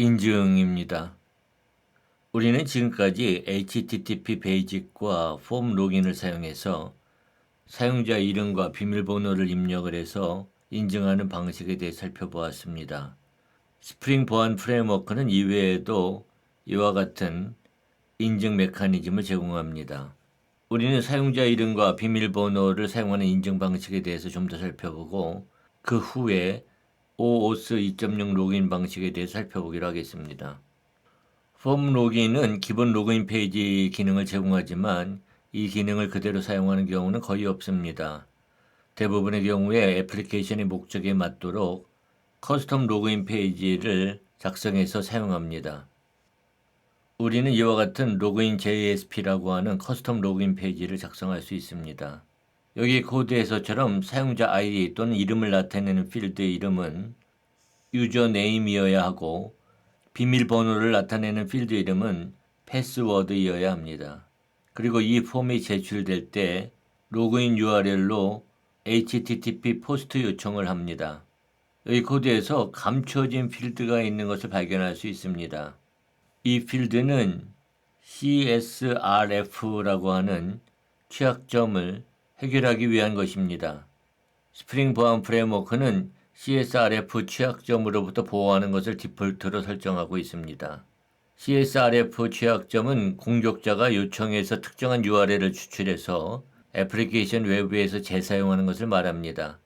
인증입니다. 우리는 지금까지 HTTP 베이직과 폼 로gin을 사용해서 사용자 이름과 비밀번호를 입력을 해서 인증하는 방식에 대해 살펴보았습니다. 스프링 보안 프레임워크는 이외에도 이와 같은 인증 메커니즘을 제공합니다. 우리는 사용자 이름과 비밀번호를 사용하는 인증 방식에 대해서 좀 더 살펴보고 그 후에 OOS 2.0 로그인 방식에 대해 살펴보기로 하겠습니다. 폼 로gin은 기본 로그인 페이지 기능을 제공하지만 이 기능을 그대로 사용하는 경우는 거의 없습니다. 대부분의 경우에 애플리케이션의 목적에 맞도록 커스텀 로그인 페이지를 작성해서 사용합니다. 우리는 이와 같은 로그인 JSP라고 하는 커스텀 로그인 페이지를 작성할 수 있습니다. 여기 코드에서처럼 사용자 아이디 또는 이름을 나타내는 필드의 이름은 유저 네임이어야 하고 비밀번호를 나타내는 필드 이름은 패스워드이어야 합니다. 그리고 이 폼이 제출될 때 로그인 URL로 HTTP 포스트 요청을 합니다. 이 코드에서 감춰진 필드가 있는 것을 발견할 수 있습니다. 이 필드는 CSRF라고 하는 취약점을 해결하기 위한 것입니다. 스프링 보안 프레임워크는 CSRF 취약점으로부터 보호하는 것을 디폴트로 설정하고 있습니다. CSRF 취약점은 공격자가 요청해서 특정한 URL을 추출해서 애플리케이션 외부에서 재사용하는 것을 말합니다.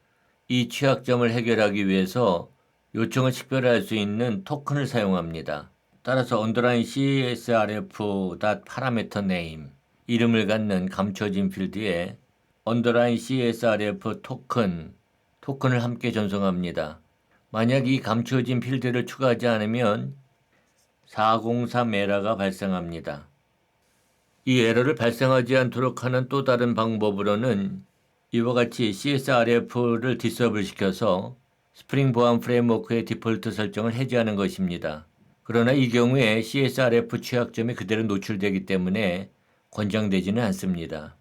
이 취약점을 해결하기 위해서 요청을 식별할 수 있는 토큰을 사용합니다. 따라서 underline csrf.parameter name 이름을 갖는 감춰진 필드에 underline csrf 토큰 토큰을 함께 전송합니다. 만약 이 감춰진 필드를 추가하지 않으면 403 에러가 발생합니다. 이 에러를 발생하지 않도록 하는 또 다른 방법으로는 이와 같이 CSRF를 디서블 시켜서 스프링 보안 프레임워크의 디폴트 설정을 해제하는 것입니다. 그러나 이 경우에 CSRF 취약점이 그대로 노출되기 때문에 권장되지는 않습니다.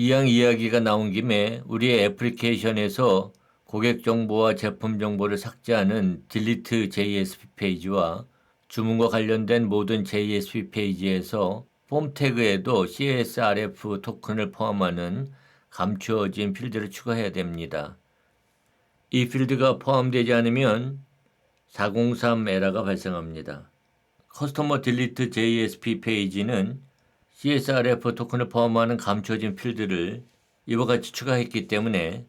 이왕 이야기가 나온 김에 우리의 애플리케이션에서 고객 정보와 제품 정보를 삭제하는 딜리트 JSP 페이지와 주문과 관련된 모든 JSP 페이지에서 폼 태그에도 CSRF 토큰을 포함하는 감추어진 필드를 추가해야 됩니다. 이 필드가 포함되지 않으면 403 에러가 발생합니다. 커스터머 딜리트 JSP 페이지는 CSRF 토큰을 포함하는 감춰진 필드를 이와 같이 추가했기 때문에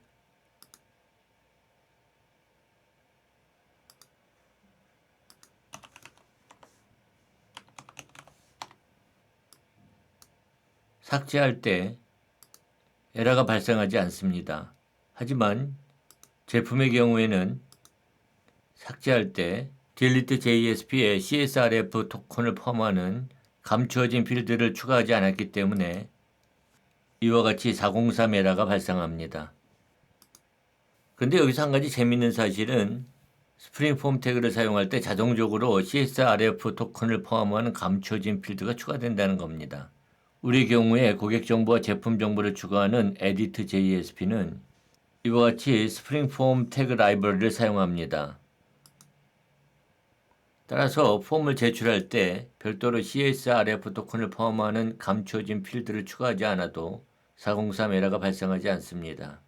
삭제할 때 에러가 발생하지 않습니다. 하지만 제품의 경우에는 삭제할 때 딜리트 JSP에 CSRF 토큰을 포함하는 감추어진 필드를 추가하지 않았기 때문에 이와 같이 403 에러가 발생합니다. 근데 여기서 한 가지 재밌는 사실은 스프링 폼 태그를 사용할 때 자동적으로 CSRF 토큰을 포함하는 감춰진 필드가 추가된다는 겁니다. 우리 경우에 고객 정보와 제품 정보를 추가하는 에디트 JSP는 이와 같이 스프링 폼 태그 라이브러리를 사용합니다. 따라서 폼을 제출할 때 별도로 CSRF 토큰을 포함하는 감춰진 필드를 추가하지 않아도 403 에러가 발생하지 않습니다.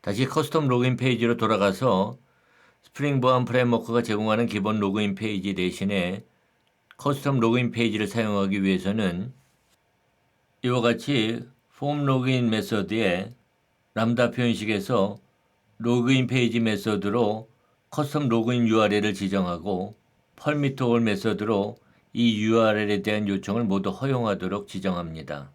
다시 커스텀 로그인 페이지로 돌아가서 스프링 보안 프레임워크가 제공하는 기본 로그인 페이지 대신에 커스텀 로그인 페이지를 사용하기 위해서는 이와 같이 폼 로그인 메서드에 람다 표현식에서 로그인 페이지 메서드로 커스텀 로그인 URL을 지정하고 펄미트 올 메서드로 이 URL에 대한 요청을 모두 허용하도록 지정합니다.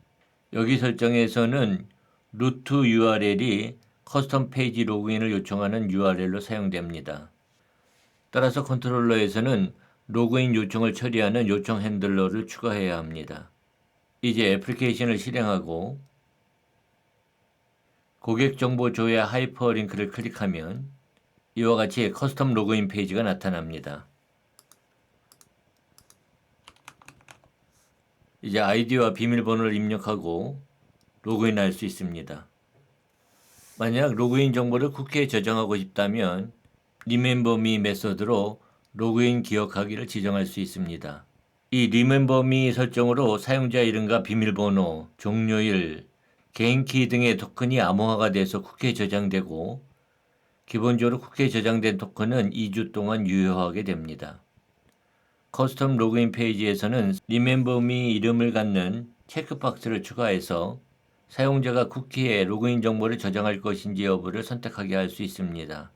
여기 설정에서는 루트 URL이 커스텀 페이지 로그인을 요청하는 URL로 사용됩니다. 따라서 컨트롤러에서는 로그인 요청을 처리하는 요청 핸들러를 추가해야 합니다. 이제 애플리케이션을 실행하고 고객 정보 조회 하이퍼링크를 클릭하면 이와 같이 커스텀 로그인 페이지가 나타납니다. 이제 아이디와 비밀번호를 입력하고 로그인할 수 있습니다. 만약 로그인 정보를 쿠키에 저장하고 싶다면 리멤버 미 메서드로 로그인 기억하기를 지정할 수 있습니다. 이 Me 설정으로 사용자 이름과 비밀번호, 종료일, 개인키 등의 토큰이 암호화가 돼서 쿠키에 저장되고 기본적으로 쿠키에 저장된 토큰은 2주 동안 유효하게 됩니다. 커스텀 로그인 페이지에서는 Remember Me 이름을 갖는 체크박스를 추가해서 사용자가 쿠키에 로그인 정보를 저장할 것인지 여부를 선택하게 할 수 있습니다.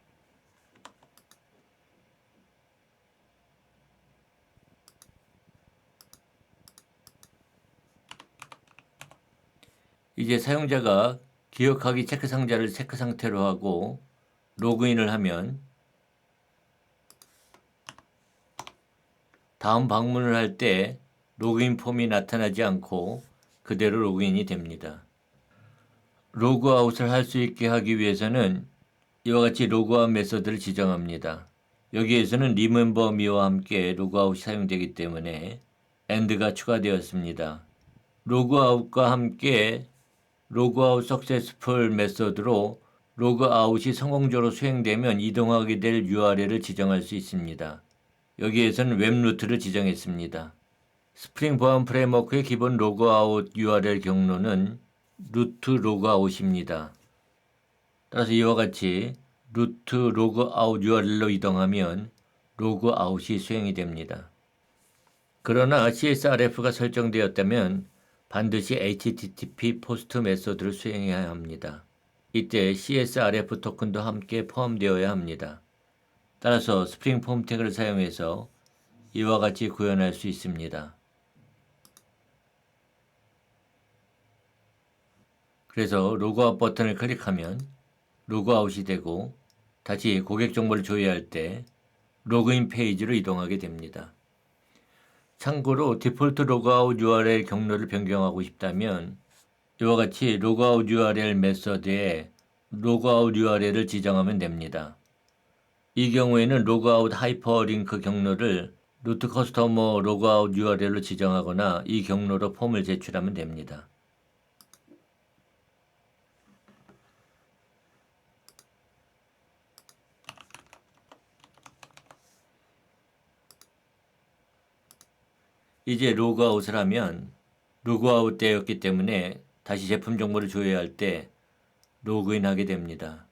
이제 사용자가 기억하기 체크 상자를 체크 상태로 하고 로그인을 하면 다음 방문을 할 때 로그인 폼이 나타나지 않고 그대로 로그인이 됩니다. 로그아웃을 할 수 있게 하기 위해서는 이와 같이 로그아웃 메서드를 지정합니다. 여기에서는 리멤버 미와 함께 로그아웃이 사용되기 때문에 end가 추가되었습니다. 로그아웃과 함께 로그아웃 석세스풀 메서드로 로그아웃이 성공적으로 수행되면 이동하게 될 URL을 지정할 수 있습니다. 여기에서는 웹루트를 지정했습니다. 스프링 보안 프레임워크의 기본 로그아웃 URL 경로는 루트 로그아웃입니다. 따라서 이와 같이 루트 로그아웃 URL로 이동하면 로그아웃이 수행이 됩니다. 그러나 CSRF가 설정되었다면 반드시 HTTP 포스트 메소드를 수행해야 합니다. 이때 CSRF 토큰도 함께 포함되어야 합니다. 따라서 스프링 폼 태그를 사용해서 이와 같이 구현할 수 있습니다. 그래서 로그아웃 버튼을 클릭하면 로그아웃이 되고 다시 고객 정보를 조회할 때 로그인 페이지로 이동하게 됩니다. 참고로 디폴트 로그아웃 URL 경로를 변경하고 싶다면 이와 같이 로그아웃 URL 메서드에 로그아웃 URL을 지정하면 됩니다. 이 경우에는 로그아웃 하이퍼링크 경로를 루트 커스터머 로그아웃 URL로 지정하거나 이 경로로 폼을 제출하면 됩니다. 이제 로그아웃을 하면 로그아웃 되었기 때문에 다시 제품 정보를 조회할 때 로그인하게 됩니다.